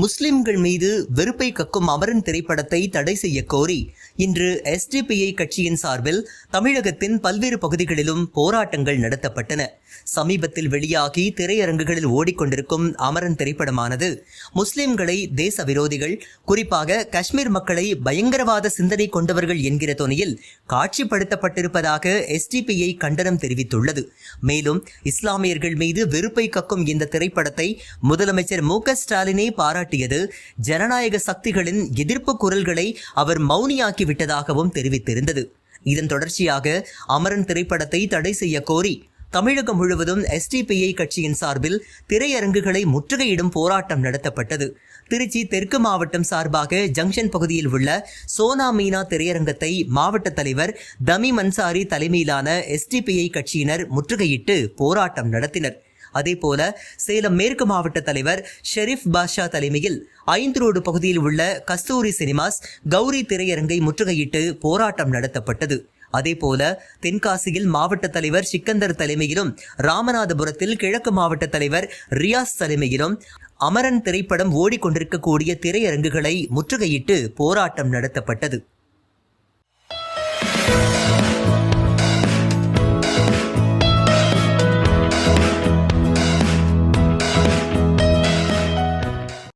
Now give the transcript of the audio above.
முஸ்லிம்கள் மீது வெறுப்பை கக்கும் அமரன் திரைப்படத்தை தடை செய்ய கோரி இன்று எஸ்டிபிஐ கட்சியின் சார்பில் தமிழகத்தின் பல்வேறு பகுதிகளிலும் போராட்டங்கள் நடத்தப்பட்டன. சமீபத்தில் வெளியாகி திரையரங்குகளில் ஓடிக்கொண்டிருக்கும் அமரன் திரைப்படமானது முஸ்லிம்களை தேச விரோதிகள் குறிப்பாக காஷ்மீர் மக்களை பயங்கரவாத சிந்தனை கொண்டவர்கள் என்கிற துணையில் காட்சிப்படுத்தப்பட்டிருப்பதாக எஸ்டிபிஐ கண்டனம் தெரிவித்துள்ளது. மேலும் இஸ்லாமியர்கள் மீது வெறுப்பை கக்கும் இந்த திரைப்படத்தை முதலமைச்சர் மு க பாராட்டு பாராட்டியது ஜனநாயக சக்திகளின் எதிர்ப்பு குரல்களை அவர் மௌனியாக்கி விட்டதாகவும் தெரிவித்திருந்தது. இதன் தொடர்ச்சியாக அமரன் திரைப்படத்தை தடை செய்ய கோரி தமிழகம் முழுவதும் எஸ்டிபிஐ கட்சியின் சார்பில் திரையரங்குகளை முற்றுகையிடும் போராட்டம் நடத்தப்பட்டது. திருச்சி தெற்கு மாவட்டம் சார்பாக ஜங்ஷன் பகுதியில் உள்ள சோனா மீனா திரையரங்கத்தை மாவட்ட தலைவர் தமி மன்சாரி தலைமையிலான எஸ்டிபிஐ கட்சியினர் முற்றுகையிட்டு போராட்டம் நடத்தினர். அதேபோல சேலம் மேற்கு மாவட்ட தலைவர் ஷெரீப் பாஷா தலைமையில் ஐந்து ரோடு பகுதியில் உள்ள கஸ்தூரி சினிமாஸ் கௌரி திரையரங்கை முற்றுகையிட்டு போராட்டம் நடத்தப்பட்டது. அதேபோல தென்காசியில் மாவட்ட தலைவர் சிக்கந்தர் தலைமையிலும் ராமநாதபுரத்தில் கிழக்கு மாவட்ட தலைவர் ரியாஸ் தலைமையிலும் அமரன் திரைப்படம் ஓடிக்கொண்டிருக்கக்கூடிய திரையரங்குகளை முற்றுகையிட்டு போராட்டம் நடத்தப்பட்டது.